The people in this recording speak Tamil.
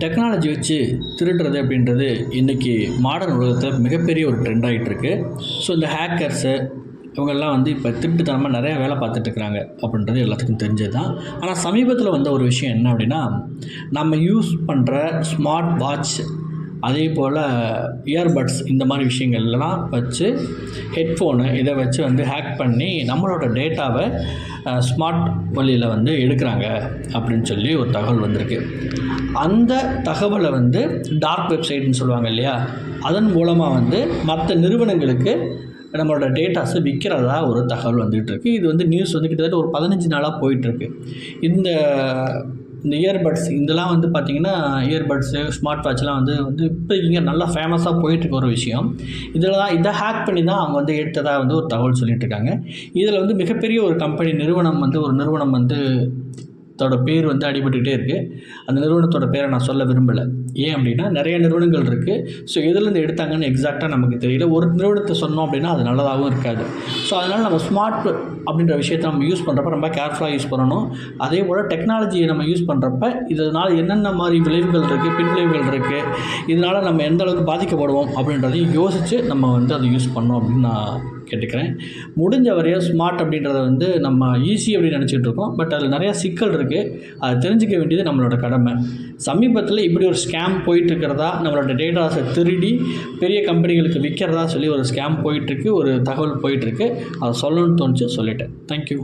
டெக்னாலஜி வச்சு திருடுறது அப்படின்றது இன்றைக்கி மாடர்ன் உலகத்தில் மிகப்பெரிய ஒரு ட்ரெண்ட் ஆகிட்டுருக்கு ஸோ இந்த ஹேக்கர்ஸு இவங்கெல்லாம் வந்து இப்போ திருட்டுத்தனமாக நிறையா வேலை பார்த்துட்ருக்குறாங்க அப்படின்றது எல்லாத்துக்கும் தெரிஞ்சது தான் ஆனால் சமீபத்தில் வந்த ஒரு விஷயம் என்ன அப்படின்னா நம்ம யூஸ் பண்ணுற ஸ்மார்ட் வாட்ச் அதே போல் இயர்பட்ஸ் இந்த மாதிரி விஷயங்கள்லாம் வச்சு ஹெட்ஃபோனு இதை வச்சு வந்து ஹேக் பண்ணி நம்மளோட டேட்டாவை ஸ்மார்ட் வழியில் வந்து எடுக்கிறாங்க அப்படின்னு சொல்லி ஒரு தகவல் வந்திருக்கு. அந்த தகவலை வந்து டார்க் வெப்சைட்னு சொல்லுவாங்க இல்லையா? அதன் மூலமாக வந்து மற்ற நிறுவனங்களுக்கு நம்மளோட டேட்டாஸை விற்கிறதா ஒரு தகவல் வந்துகிட்டு இருக்குது இது வந்து நியூஸ் வந்து கிட்டத்தட்ட ஒரு பதினஞ்சு நாளாக போயிட்டுருக்கு இந்த இந்த இயர்பட்ஸ் இதெல்லாம் வந்து பார்த்திங்கன்னா இயர்பட்ஸு ஸ்மார்ட் வாட்ச்லாம் வந்து வந்து இப்போ இங்கே நல்லா ஃபேமஸாக போயிட்டுருக்க ஒரு விஷயம். இதில் தான் இதை ஹேக் பண்ணி தான் அவங்க வந்து எடுத்ததாக வந்து ஒரு தகவல் சொல்லிட்டு இருக்காங்க இதில் வந்து மிகப்பெரிய ஒரு கம்பெனி நிறுவனம் வந்து ஒரு நிறுவனம் வந்து தோட பேர் வந்து அடிபட்டுக்கிட்டே இருக்குது அந்த நிறுவனத்தோட பேரை நான் சொல்ல விரும்பலை. ஏன் அப்படின்னா நிறைய நிறுவனங்கள் இருக்குது ஸோ எதுலேருந்து எடுத்தாங்கன்னு எக்ஸாக்டாக நமக்கு தெரியல. ஒரு நிறுவனத்தை சொன்னோம் அப்படின்னா அது நல்லதாகவும் இருக்காது. ஸோ அதனால் நம்ம ஸ்மார்ட் அப்படின்ற விஷயத்தை நம்ம யூஸ் பண்ணுறப்ப ரொம்ப கேர்ஃபுல்லாக யூஸ் பண்ணணும். அதே போல் டெக்னாலஜியை நம்ம யூஸ் பண்ணுறப்ப இதனால் என்னென்ன மாதிரி விளைவுகள் இருக்குது பின்விளைவுகள் இருக்குது இதனால் நம்ம எந்த அளவுக்கு பாதிக்கப்படுவோம் அப்படின்றதையும் யோசித்து நம்ம வந்து அதை யூஸ் பண்ணோம் அப்படின்னு நான் கேட்டுக்கிறேன். முடிஞ்ச வரையும் ஸ்மார்ட் அப்படின்றத வந்து நம்ம ஈஸி அப்படின்னு நினச்சிட்டு இருக்கோம். பட் அதில் நிறையா சிக்கல் இருக்குது அதை தெரிஞ்சுக்க வேண்டியது நம்மளோட கடமை. சமீபத்தில் இப்படி ஒரு ஸ்கேம் போயிட்டுருக்கிறதா நம்மளோட டேட்டாஸை திருடி பெரிய கம்பெனிகளுக்கு விற்கிறதா சொல்லி ஒரு ஸ்கேம் போயிட்டுருக்கு ஒரு தகவல் போயிட்டுருக்கு. அதை சொல்லணும்னு தோணுச்சு சொல்லிட்டேன். தேங்க்யூ